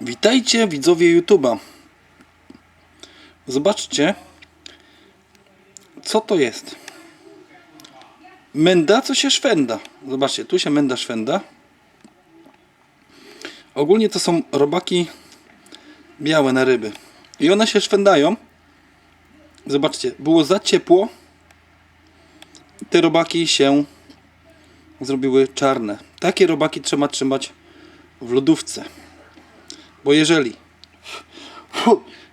Witajcie widzowie YouTube'a. Zobaczcie, co to jest. Menda, co się szwenda. Zobaczcie, tu się menda szwenda. Ogólnie to są robaki białe na ryby. I one się szwendają. Zobaczcie, było za ciepło. Te robaki się zrobiły czarne. Takie robaki trzeba trzymać w lodówce. Bo jeżeli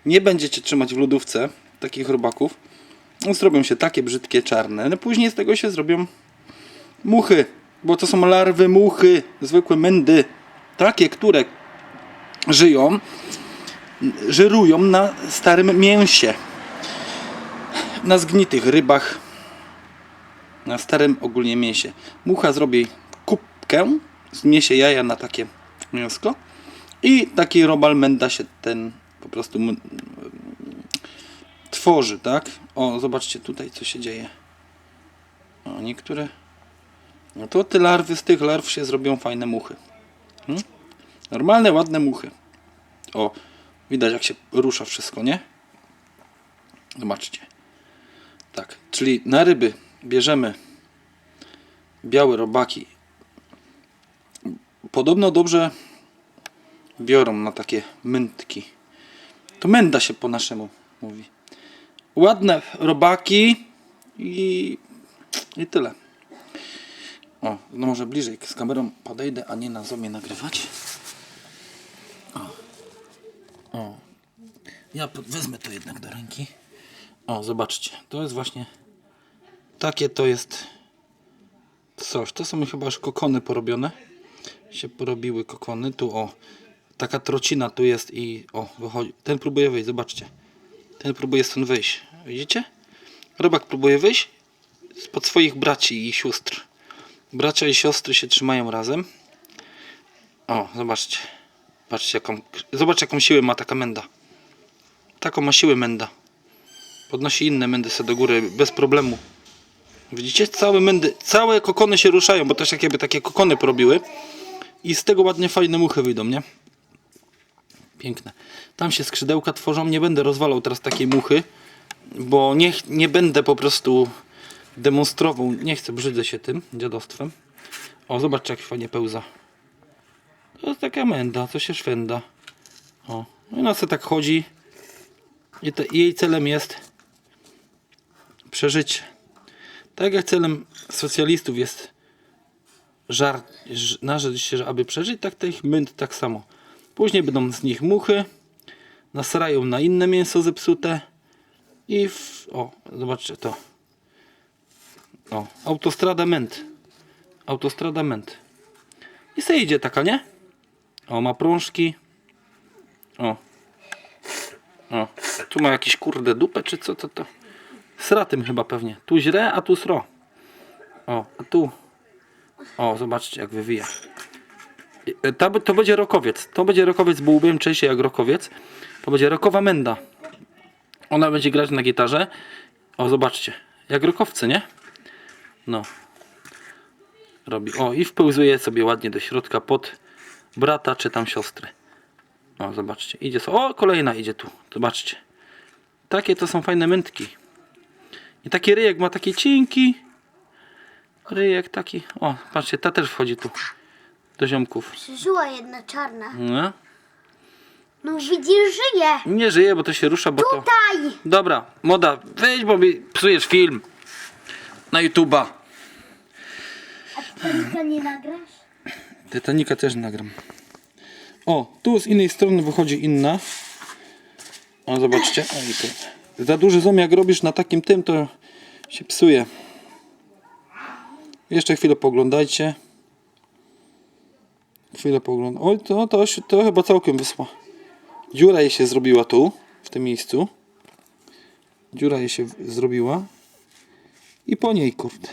nie będziecie trzymać w lodówce takich robaków, no zrobią się takie brzydkie czarne. No później z tego się zrobią muchy, bo to są larwy muchy, zwykłe mędy. Takie, które żyją, żyrują na starym mięsie. Na zgnitych rybach, na starym ogólnie mięsie. Mucha zrobi kubkę, zniesie jaja na takie mięsko i taki robal menda się ten po prostu tworzy, tak? O, zobaczcie tutaj co się dzieje. O, niektóre no to te larwy, z tych larw się zrobią fajne muchy. Hmm? Normalne, ładne muchy. O, widać jak się rusza wszystko, nie? Zobaczcie. Tak, czyli na ryby bierzemy białe robaki. Podobno dobrze biorą na takie mętki. To menda się po naszemu mówi. Ładne robaki i, i tyle. O, no może bliżej z kamerą podejdę, a nie na zoomie nagrywać. O. o. Ja wezmę to jednak do ręki. O, zobaczcie. To jest właśnie takie to jest coś. To są chyba już kokony porobione. Się porobiły kokony. Tu o, taka trocina tu jest i o, wychodzi. Ten próbuje wyjść, zobaczcie. Ten próbuje stąd wyjść. Widzicie? Robak próbuje wyjść spod swoich braci i sióstr. Bracia i siostry się trzymają razem. O, zobaczcie. Patrzcie jaką, zobacz jaką siłę ma taka menda. Taką ma siłę menda. Podnosi inne mędy sobie do góry bez problemu. Widzicie? Całe mędy, całe kokony się ruszają, bo też jakby takie kokony porobiły. I z tego ładnie fajne muchy wyjdą, nie? Piękne. Tam się skrzydełka tworzą. Nie będę rozwalał teraz takiej muchy, bo nie, nie będę po prostu demonstrował. Nie chcę, brzydzę się tym dziadostwem. O, zobaczcie jak fajnie pełza. To jest taka menda, co się szwenda. O, no i ona sobie tak chodzi. I te, jej celem jest przeżycie. Tak jak celem socjalistów jest żart, ż- narzeć się, aby przeżyć, tak tych mynt tak samo. Później będą z nich muchy, nasrają na inne mięso zepsute i w, o, zobaczcie to. O, autostrada ment. Autostrada ment. I se idzie taka, nie? O, ma prążki. O. O, tu ma jakieś kurde dupę, czy co to to? Sra tym chyba pewnie. Tu źle, a tu sro. O, a tu. O, zobaczcie jak wywija. Ta, to będzie rokowiec. To będzie rokowiec, bo ubiłem częściej jak rokowiec. To będzie rokowa menda. Ona będzie grać na gitarze. O, zobaczcie. Jak rokowcy, nie? No. Robi. O, i wpełzuje sobie ładnie do środka pod brata czy tam siostry. O, zobaczcie. Idzie so. O, kolejna idzie tu. Zobaczcie. Takie to są fajne mętki. I taki ryjek ma taki cienki. Ryjek taki. O, patrzcie, ta też wchodzi tu. Do ziomków. Przeżyła jedna czarna. No. No widzisz, żyje. Nie żyje, bo to się rusza, bo to... Tutaj. Dobra, moda, wejdź, bo mi psujesz film. Na YouTube'a. A Titanica nie nagrasz? Titanica też nagram. O, tu z innej strony wychodzi inna. O, zobaczcie. Za duży zoom jak robisz na takim tym, to się psuje. Jeszcze chwilę poglądajcie. Chwilę poglądam. Oj, to, to, to chyba całkiem wysła. Dziura jej się zrobiła tu, w tym miejscu. Dziura jej się zrobiła. I po niej, kurde.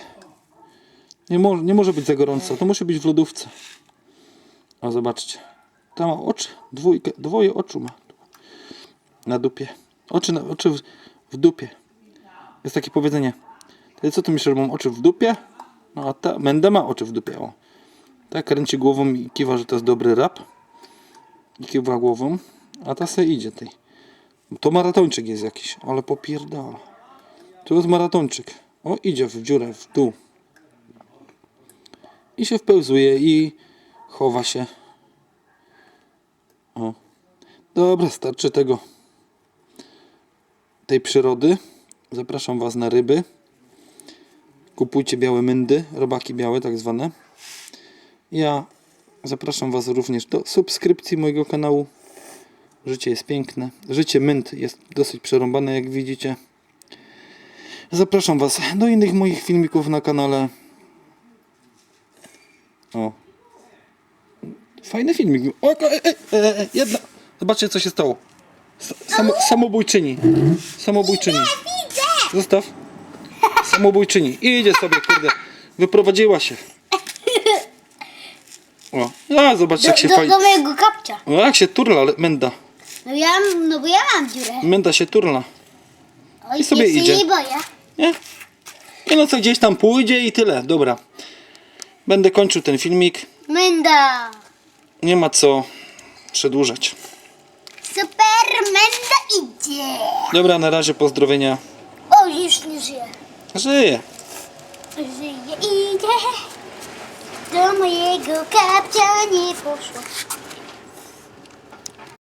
Nie, mo nie może być za gorąco. To musi być w lodówce. O, zobaczcie. Ta ma oczy. Dwójkę, dwoje oczu ma. Na dupie. Oczy, na, oczy w, w dupie. Jest takie powiedzenie. Co ty myślisz, że mam oczy w dupie? No a ta Menda ma oczy w dupie. O. Tak kręci głową i kiwa, że to jest dobry rap. I kiwa głową. A ta se idzie tej. To maratończyk jest jakiś, ale popierdala. Tu jest maratończyk. O, idzie w dziurę, w dół. I się wpełzuje i chowa się. O. Dobra, starczy tego. Tej przyrody. Zapraszam Was na ryby. Kupujcie białe myndy, robaki białe tak zwane. Ja zapraszam Was również do subskrypcji mojego kanału. Życie jest piękne. Życie mynd jest dosyć przerąbane, jak widzicie. Zapraszam Was do innych moich filmików na kanale. O. Fajny filmik. O, e, e, e, e, jedna. Zobaczcie, co się stało. Samo, samobójczyni. Samobójczyni. Zostaw. Samobójczyni. I idzie sobie, kurde. Wyprowadziła się. O, a zobaczcie, Do, jak się do, fajnie. do mojego kapcia. O, jak się turla, menda. No ja, no bo ja mam dziurę. Menda się turla. Oj, I sobie ja się idzie. nie boję. Nie? I no co gdzieś tam pójdzie i tyle. Dobra. Będę kończył ten filmik. Menda. Nie ma co przedłużać. Super, menda idzie. Dobra, na razie pozdrowienia. O, już nie żyje. Żyję. Żyje, idzie. Do mojego kapcia nie poszło.